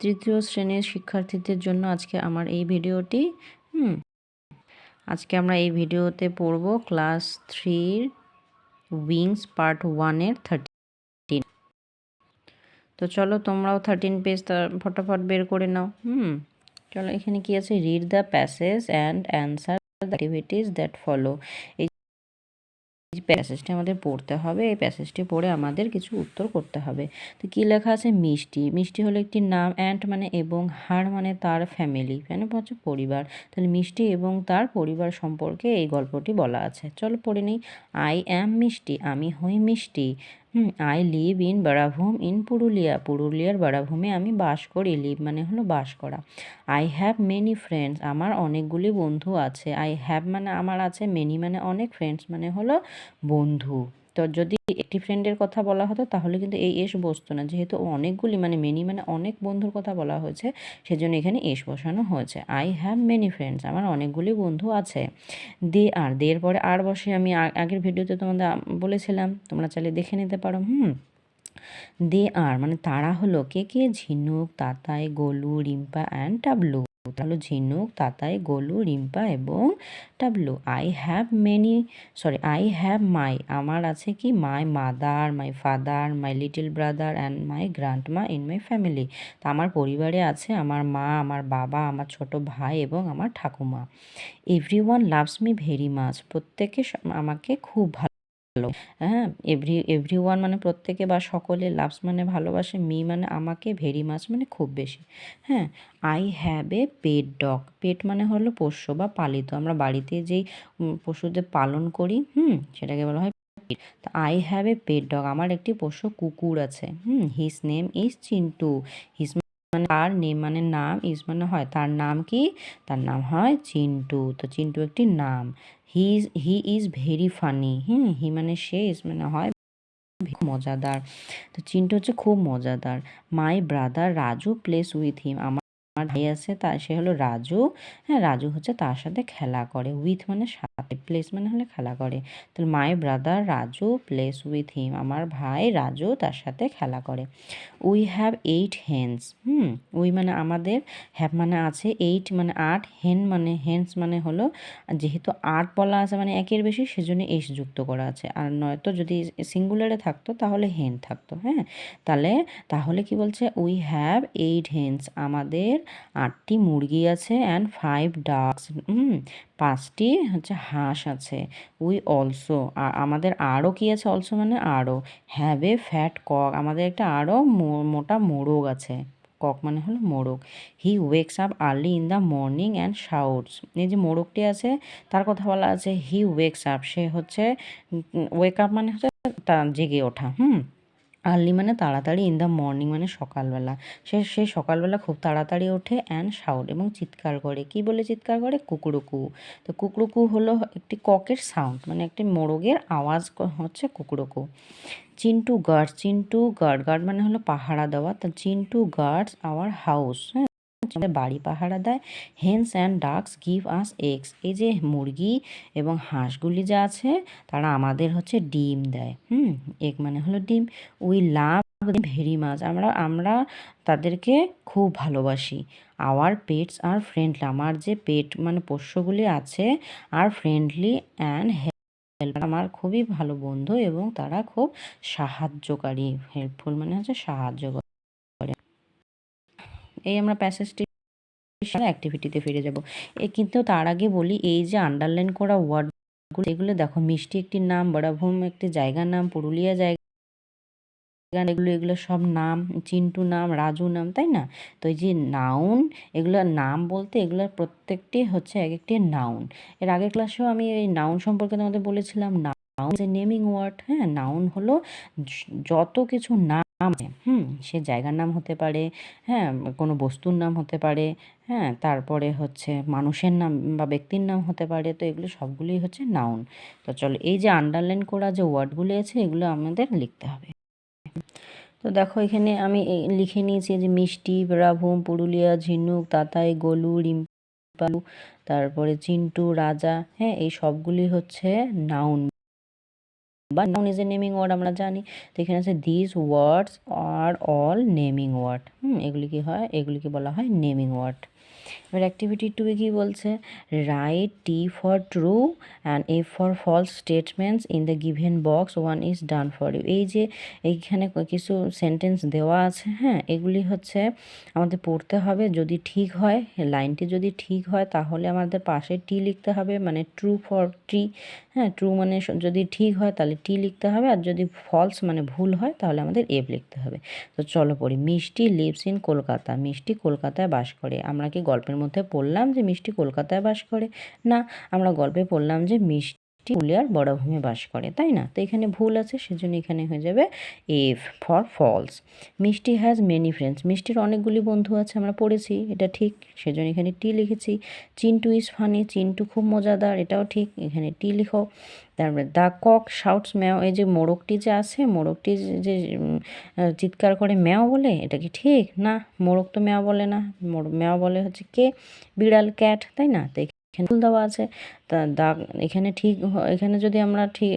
তৃতীয় শ্রেণির শিক্ষার্থীদের জন্য আজকে আমার এই ভিডিওটি, হুম, আজকে আমরা এই ভিডিওতে পড়ব ক্লাস থ্রির উইংস পার্ট ওয়ানের থার্টিন। তো চলো তোমরাও থার্টিন পেজ ফটাফট বের করে নাও, হুম, চলো এখানে কি আছে? Read the passage and answer the activities that follow এই এই প্যাসেজটি আমাদের পড়তে হবে, এই প্যাসেজটি পড়ে আমাদের কিছু উত্তর করতে হবে। তো কী লেখা আছে? মিষ্টি। মিষ্টি হলো একটি নাম অ্যান্ড মানে এবং হার মানে তার ফ্যামিলি মানে হচ্ছে পরিবার। তাহলে মিষ্টি এবং তার পরিবার সম্পর্কে এই গল্পটি বলা আছে। চলো পড়ে নিই। আই অ্যাম মিষ্টি, আমি হই Mishti. Hmm I live in Barabhum in Purulia পুরুলিয়ার বারাভূমে আমি বাস করি। লিভ মানে হলো বাস করা। আই হ্যাভ মেনি ফ্রেন্ডস আমার অনেকগুলি বন্ধু আছে। আই হ্যাভ মানে আমার আছে মেনি মানে অনেক ফ্রেন্ডস মানে হলো বন্ধু। তো যদি একটি ফ্রেন্ডের কথা বলা হতো, তাহলে কিন্তু এই এস বসতো না। যেহেতু অনেকগুলি মানে মেনি মানে অনেক বন্ধুর কথা বলা হয়েছে, সেজন্য এখানে এস বসানো হয়েছে। আই হ্যাভ মেনি ফ্রেন্ডস আমার অনেকগুলি বন্ধু আছে। দে আর দের পরে আর বসে আমি আগের ভিডিওতে তোমাদের বলেছিলাম, তোমরা চাইলে দেখে নিতে পারো, হুম। দে আর মানে তারা হলো কে কে? ঝিনুক, তাতাই, গোলু, রিম্পা অ্যান্ড টাবলু। তাহলে ঝিনুক তাতাই গোলু, রিম্পা এবং Dablu I have many sorry I have my আমার আছে কি? My mother my father my little brother and my grandma in my family তা আমার পরিবারে আছে, আমার মা, আমার বাবা, আমার ছোট ভাই এবং আমার ঠাকুমা। Everyone loves me very much প্রত্যেকে আমাকে খুব ভালো ভালো। হ্যাঁ এভরি এভরি ওয়ান মানে প্রত্যেকে বা সকলে লাভস মানে ভালোবাসে মি মানে আমাকে ভেরি মাছ মানে খুব বেশি। হ্যাঁ I have a pet dog pet মানে হলো পোষ্য বা পালিত। আমরা বাড়িতে যেই পশুদের পালন করি, হুম, সেটাকে বলা হয় I have a pet dog আমার একটি পোষ্য কুকুর আছে, হুম his name is Chintu his মানে তার নেম মানে নাম, ইজ মানে হয়, তার নাম কি? তার নাম হয় চিন্টু। তো চিন্টু একটি নাম। He is he is very funny. Hmm, he মানে সে, ইজ মানে হয় মজাদার। তো চিন্টু হচ্ছে খুব মজাদার। My brother Raju plays with him. আমার ভাই আছে, তা সে হলো রাজু। হ্যাঁ রাজু হচ্ছে তার সাথে খেলা করে উইথ মানে সাথে প্লেস মানে হলে খেলা করে। তাহলে my brother Raju plays with him আমার ভাই রাজু তার সাথে খেলা করে। We have eight hens hmm we মানে আমাদের হ্যাভ মানে আছে এইট মানে আট হেন মানে হেন্স মানে হলো যেহেতু আট বলা আছে মানে একের বেশি, সেজন্য এস যুক্ত করা আছে। আর নয়তো যদি সিঙ্গুলারে থাকতো, তাহলে হেন থাকতো। হ্যাঁ তাহলে তাহলে কি বলছে? উই হ্যাভ এইট হেন্স আমাদের আটটি মুরগি আছে অ্যান্ড ফাইভ ডাকস হুম, পাঁচটি হচ্ছে হাঁস আছে উই অলসো আমাদের আরও কি আছে? অলসো মানে আরও হ্যাভ এ ফ্যাট কক আমাদের একটা আরও মোটা মোরগ আছে কক মানে হলো মোরগ he wakes up early in the morning and shouts এই যে মোরগটি আছে, তার কথা বলা আছে হি ওয়েকস আপ সে হচ্ছে ওয়েক আপ মানে হচ্ছে জেগে ওঠা, হুম আর্লি মানে তাড়াতাড়ি ইন দ্য মর্নিং মানে সকালবেলা। সে সে সকালবেলা খুব তাড়াতাড়ি ওঠে অ্যান্ড সাউন্ড এবং চিৎকার করে। কি বলে চিৎকার করে? কুকুরুকু। তো কুকুরুকু হলো একটি ককের সাউন্ড মানে একটি মোরগের আওয়াজ হচ্ছে কুকুরুকু। Chintu guard Chintu guard guard মানে হলো পাহারা দেওয়া। তা চিন্টু গার্ডস আওয়ার হাউস হ্যাঁ? বাড়ি পাহারা দেয় hens and ducks give us eggs এই যে মুরগি এবং হাঁসগুলি যা আছে, তারা আমাদের হচ্ছে ডিম দেয়। হুম এগ মানে হলো ডিম। উই লাভ ভেরি মাছ আমরা আমরা তাদেরকে খুব ভালোবাসি। আওয়ার পেটস আর ফ্রেন্ডলি আমার যে পেট মানে পোষ্যগুলি আছে আর ফ্রেন্ডলি অ্যান্ড হেল্প আমার খুবই ভালো বন্ধু এবং তারা খুব সাহায্যকারী। হেল্পফুল মানে হচ্ছে সাহায্য এই আমরা প্যাসেজটি অ্যাক্টিভিটিতে ফিরে যাব। এ কিন্তু তার আগে বলি, এই যে আন্ডারলাইন করা ওয়ার্ডগুলো এগুলো দেখো, মিষ্টি একটি নাম বড়াভূম একটি জায়গার নাম, পুরুলিয়া জায়গা, এগুলো এগুলো সব নাম, চিন্টু নাম, রাজু নাম, তাই না? তো এই যে নাউন এগুলো নাম বলতে এগুলোর প্রত্যেকটি হচ্ছে এক একটি নাউন এর আগের ক্লাসেও আমি এই নাউন সম্পর্কে তোমাদের বলেছিলাম নাউন যে নেমিং ওয়ার্ড হ্যাঁ? নাউন হলো যত কিছু নাম হুম, সে জায়গার নাম হতে পারে হ্যাঁ কোনো বস্তুর নাম হতে পারে হ্যাঁ তারপরে হচ্ছে মানুষের নাম বা ব্যক্তির নাম হতে পারে, তো এগুলো সবগুলোই হচ্ছে নাউন তো চলো, এই যে আন্ডারলাইন করা যে ওয়ার্ডগুলি আছে, এগুলো আমাদের লিখতে হবে। তো দেখো, এখানে আমি লিখে নিয়েছি যে মিষ্টি বেড়াভূম পুরুলিয়া, ঝিনুক, তাতাই, গলু, রিম্পালু, তারপরে চিন্টু, রাজা হ্যাঁ এই সবগুলি হচ্ছে নাউন বা noun is a naming word আমরা জানি। তো এখানে আছে this words are all naming word hmm, এগুলি কি হয়? এগুলিকে বলা হয় নেমিং ওয়ার্ড এবার অ্যাক্টিভিটি টুয়ে কী বলছে? Write T for true and a for false statements in the given box one is done for you এই যে এইখানে কিছু সেন্টেন্স দেওয়া আছে হ্যাঁ এগুলি হচ্ছে আমাদের পড়তে হবে। যদি ঠিক হয়, লাইনটি যদি ঠিক হয়, তাহলে আমাদের পাশে টি লিখতে হবে মানে ট্রু ফর ট্রি হ্যাঁ ট্রু মানে যদি ঠিক হয়, তাহলে টি লিখতে হবে। আর যদি ফলস মানে ভুল হয়, তাহলে আমাদের এফ লিখতে হবে। তো চলো পড়ি। মিষ্টি লিভস ইন কলকাতা মিষ্টি কলকাতায় বাস করে। আমরা কি গল্পের মধ্যে পড়লাম যে মিষ্টি কলকাতায় বাস করে। না আমরা গল্পে পড়লাম যে মিষ্টি পুলিয়ার বড়ভূমে বাস করে, তাই না? তো এখানে ভুল আছে, সেজন্য এখানে হয়ে যাবে F for false Mishti has many friends মিষ্টির অনেকগুলি বন্ধু আছে, আমরা পড়েছি, এটা ঠিক, সেজন্য এখানে টি লিখেছি। চিন্টু ইজ ফানি চিন্টু খুব মজাদার, এটাও ঠিক, এখানে টি লিখো। তারপরে দ্য কক শাউটস ম্যাও এই যে মোরগটি যে আছে, মোরগটি যে চিৎকার করে ম্যাও বলে, এটা কি ঠিক? না, মোরগ তো ম্যাও বলে না ম্যাও বলে হচ্ছে কে? বিড়াল ক্যাট তাই না? এখানে দেওয়া আছে। তা দা এখানে ঠিক এখানে যদি আমরা ঠিক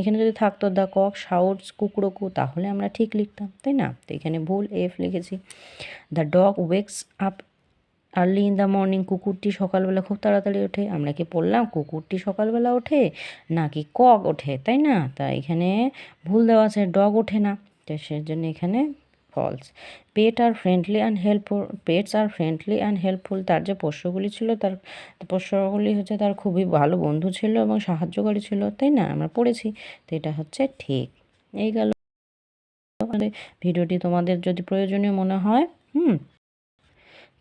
এখানে যদি থাকতো দ্য কক শাউটস কুকড়োকু তাহলে আমরা ঠিক লিখতাম, তাই না? তো এখানে ভুল, এফ লিখেছি। The dog wakes up early in the morning, কুকুরটি সকালবেলা খুব তাড়াতাড়ি ওঠে। আমরা কি পড়লাম, কুকুরটি সকালবেলা ওঠে নাকি কক ওঠে, তাই না? তা এখানে ভুল দেওয়া আছে, ডগ ওঠে না। তো সেজন্য এখানে false. Pet are friendly and helpful, pets are friendly and helpful তার যে পোষ্যগুলি ছিল তার, পোষ্যগুলি হচ্ছে তার খুবই ভালো বন্ধু ছিল এবং সাহায্যকারী ছিল, তাই না? আমরা পড়েছি, তো এটা হচ্ছে ঠিক। এই গেল ভিডিওটি তোমাদের যদি প্রয়োজনীয় মনে হয়, হুম?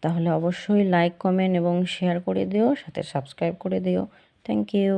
তাহলে অবশ্যই লাইক কমেন্ট এবং শেয়ার করে দিও, সাথে সাবস্ক্রাইব করে দিও। Thank you